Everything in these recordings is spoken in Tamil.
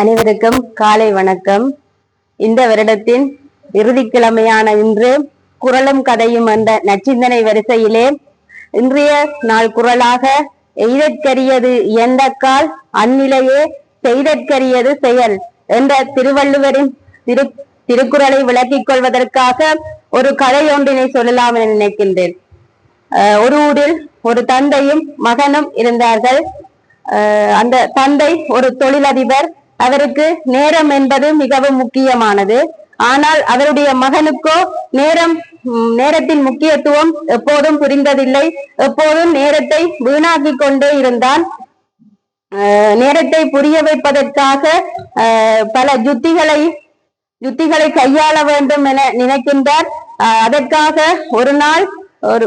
அனைவருக்கும் காலை வணக்கம். இந்த வருடத்தின் இறுதிக்கிழமையான இன்று குரலும் கதையும் என்ற நச்சிந்தனை வரிசையிலே இன்றைய நாள் குரலாக எய்தற்கரியது இயந்தக்கால் அந்நிலையே செய்தற்கரியது செயல் என்ற திருவள்ளுவரின் திரு திருக்குறளை விளக்கிக் கொள்வதற்காக ஒரு கதை ஒன்றினை சொல்லலாம் என நினைக்கின்றேன். ஒரு ஊரில் ஒரு தந்தையும் மகனும் இருந்தார்கள். அந்த தந்தை ஒரு தொழிலதிபர். அவருக்கு நேரம் என்பது மிகவும் முக்கியமானது. ஆனால் அவருடைய மகனுக்கோ நேரம் நேரத்தின் முக்கியத்துவம் எப்போதும் புரிந்ததில்லை. எப்போதும் நேரத்தை வீணாக்கி கொண்டே இருந்தான். அஹ் நேரத்தை புரிய வைப்பதற்காக பல யுத்திகளை யுத்திகளை கையாள வேண்டும் என நினைக்கின்றார். அஹ் அதற்காக ஒரு நாள் ஒரு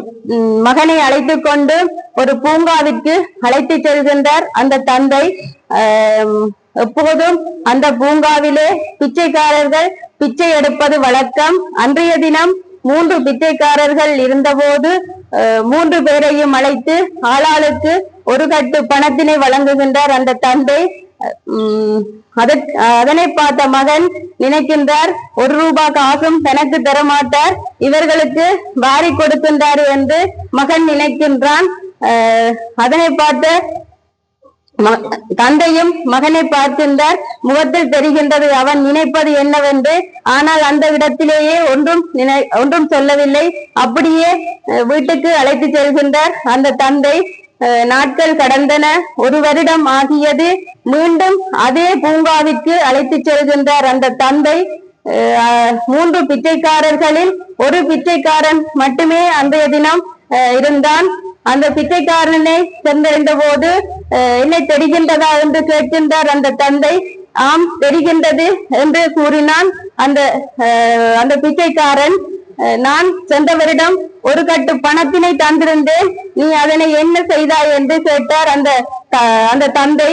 மகனை அழைத்து கொண்டு ஒரு பூங்காவிற்கு அழைத்து செல்கின்றார். அந்த தந்தை எப்போதும் அந்த பூங்காவிலே பிச்சைக்காரர்கள் பிச்சை எடுப்பது வழக்கம். அன்றைய தினம் மூன்று பிச்சைக்காரர்கள் இருந்தபோது அஹ், மூன்று பேரையும் அழைத்து ஆளாளுக்கு ஒரு கட்டு பணத்தினை வழங்குகின்றார் அந்த தந்தை. அதனை பார்த்த மகன் நினைக்கின்றார் ஒரு ரூபாய் காசும் தனக்கு தரமாட்டார் இவர்களுக்கு வாரி கொடுக்கின்றார் என்று மகன் நினைக்கின்றான். அஹ் அதனை பார்த்த ம- தந்தையும் மகனை பார்க்கின்றார். முகத்தில் தெரிகின்றது அவன் நினைப்பது என்னவென்று ஆனால் அந்த இடத்திலேயே ஒன்றும் நினை ஒன்றும் சொல்லவில்லை. அப்படியே அஹ், வீட்டுக்கு அழைத்து செல்கின்றார் அந்த தந்தை. நாட்கள் கடந்தன. ஒரு வருடம் ஆகியது மீண்டும் அதே பூங்காவிற்கு அழைத்து செல்கின்றார் அந்த தந்தை. அஹ், மூன்று பிச்சைக்காரர்களில் ஒரு பிச்சைக்காரன் மட்டுமே அன்றைய தினம் அஹ், இருந்தான். அந்த பிச்சைக்காரனை சென்றடைந்த போது என்னை தெரிகின்றதா என்று கேட்கின்றார் அந்த தந்தை. ஆம் தெரிகின்றது என்று கூறினான் அந்த அஹ், அந்த பிச்சைக்காரன். அஹ், நான் சென்றவரிடம் ஒரு கட்டு பணத்தினை தந்திருந்தேன். நீ அதனை என்ன செய்தாய் என்று கேட்டார் அந்த த- அந்த தந்தை.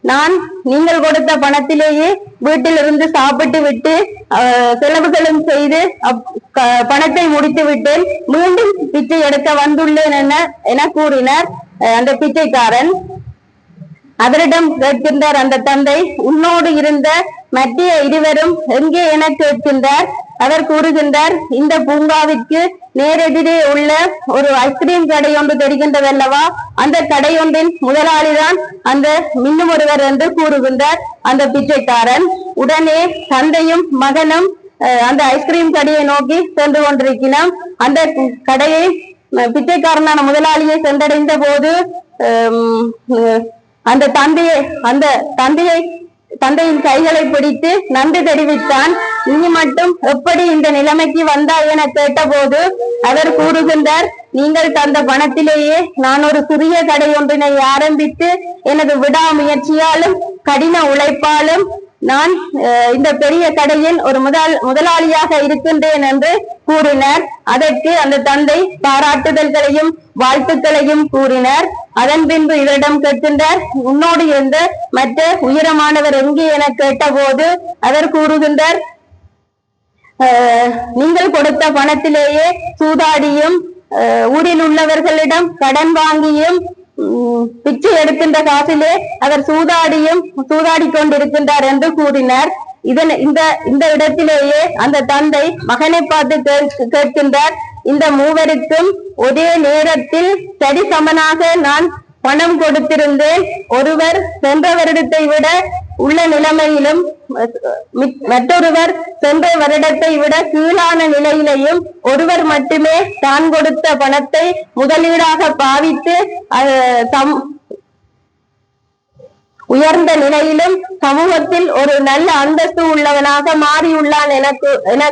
நான் நீங்கள் கொடுத்த பணத்திலேயே வீட்டிலிருந்து சாப்பிட்டு விட்டு அஹ், செலவுகளும் செய்து அப்- பணத்தை முடித்து விட்டேன். மீண்டும் பிச்சை எடுக்க வந்துள்ளேன் என என கூறினார் அஹ், அந்த பிச்சைக்காரன். அவரிடம் கேட்கின்றார் அந்த தந்தை உன்னோடு இருந்த மத்திய இருவரும் எங்கே என கேட்கின்றார். அவர் கூறுகின்றார் இந்த பூங்காவிற்கு நேரெதிரே உள்ள ஒரு ஐஸ்கிரீம் கடை ஒன்று தெரிகின்றதல்லவா அந்த கடை ஒன்றின் முதலாளிதான் அந்த மின்னும் ஒருவர் என்று கூறுகின்றார் அந்த பிச்சைக்காரன். உடனே தந்தையும் மகனும் அஹ், அந்த ஐஸ்கிரீம் கடையை நோக்கி சென்று கொண்டிருக்கிறான் அந்த கடையை பிச்சைக்காரனான முதலாளியை சென்றடைந்த போது அந்த தந்தையை அந்த தந்தையை தந்தையின் கைகளை பிடித்து நன்றி தெரிவித்தான். நீ மட்டும் எப்படி இந்த நிலைமைக்கு வந்தாய் என கேட்டபோது அவர் கூறுகின்றார் நீங்கள் தந்த பணத்திலேயே நான் ஒரு சிறிய கடை ஒன்றினை ஆரம்பித்து எனது விடாமுயற்சியாலும் கடின உழைப்பாலும் நான் அஹ், இந்த பெரிய கடையின் ஒரு முதல் முதலாளியாக இருக்கின்றேன் என்று கூறினார். அதற்கு அந்த தந்தை பாராட்டுதல்களையும் வாழ்த்துக்களையும் கூறினார். அதன் பின்பு இவரிடம் கேட்கின்றார் உன்னோடு இருந்த மற்ற உயரமானவர் எங்கே என கேட்டபோது அவர் கூறுகின்றார் நீங்கள் கொடுத்த பணத்திலேயே சூதாடியும் அஹ், ஊரில் உள்ளவர்களிடம் கடன் வாங்கியும் உம், பிச்சை எடுக்கின்ற காசிலே அவர் சூதாடியும் சூதாடி கொண்டிருக்கின்றார் என்று கூறினார். இதன் இந்த இந்த இடத்திலேயே அந்த தந்தை மகனை பார்த்து கேட்கின்றார். இந்த மூவருக்கும் ஒரே நேரத்தில் சரிசமனாக நான் பணம் கொடுத்திருந்தேன். ஒருவர் சென்ற வருடத்தை விட உள்ள நிலைமையிலும் மற்றொருவர் சென்ற வருடத்தை விட கீழான நிலையிலையும் ஒருவர் மட்டுமே தான் கொடுத்த பணத்தை முதலீடாக பாவித்து அஹ், தம் உயர்ந்த நிலையிலும் சமூகத்தில் ஒரு நல்ல அந்தஸ்து உள்ளவனாக மாறியுள்ளான். எனக்கு என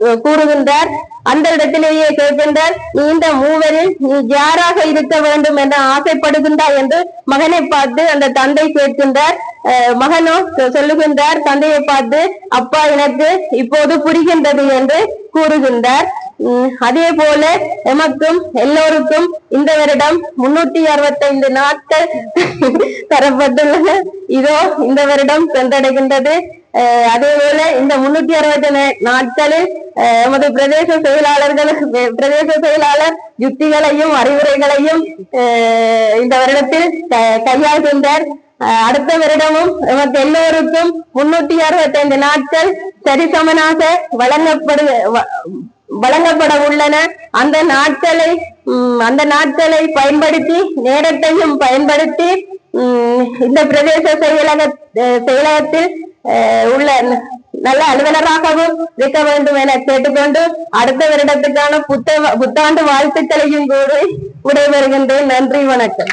கூறுகின்றார். அந்த இடத்திலேயே கேட்கின்றார் நீ இந்த மூவரில் நீ யாராக இருக்க வேண்டும் என ஆசைப்படுகின்றாய்? என்று மகனை பார்த்து அந்த தந்தை கேட்கின்றார். அஹ், மகனோ சொல்லுகின்றார் தந்தையை பார்த்து அப்பா எனக்கு இப்போது புரிகின்றது என்று கூறுகின்றார். உம், அதே போல எமக்கும் எல்லோருக்கும் இந்த வருடம் முன்னூத்தி அறுபத்தைந்து நாட்கள் தரப்பட்டுள்ளன. இதோ இந்த வருடம் சென்றடைகின்றது. அதே போல இந்த முன்னூத்தி அறுபத்தி நாட்களில் எமது பிரதேச செயலாளர்கள் பிரதேச செயலாளர் யுக்திகளையும் அறிவுரைகளையும் இந்த வருடத்தில் கையாள்கின்றார். அடுத்த வருடமும் எமக்கு எல்லோருக்கும் முன்னூத்தி அறுபத்தி ஐந்து நாட்கள் சரிசமனாக வழங்கப்படு வ- வழங்கப்பட உள்ளன அந்த நாட்களை உம், அந்த நாட்களை பயன்படுத்தி நேரத்தையும் பயன்படுத்தி உம், இந்த பிரதேச செயலக செயலகத்தில் உள்ள நல்ல அலுவலராகவும் இருக்க வேண்டும் என கேட்டுக்கொண்டு அடுத்த வருடத்துக்கான புத்த புத்தாண்டு வாழ்த்துக்களையும் கூறி விடைபெறுகின்றேன் நன்றி வணக்கம்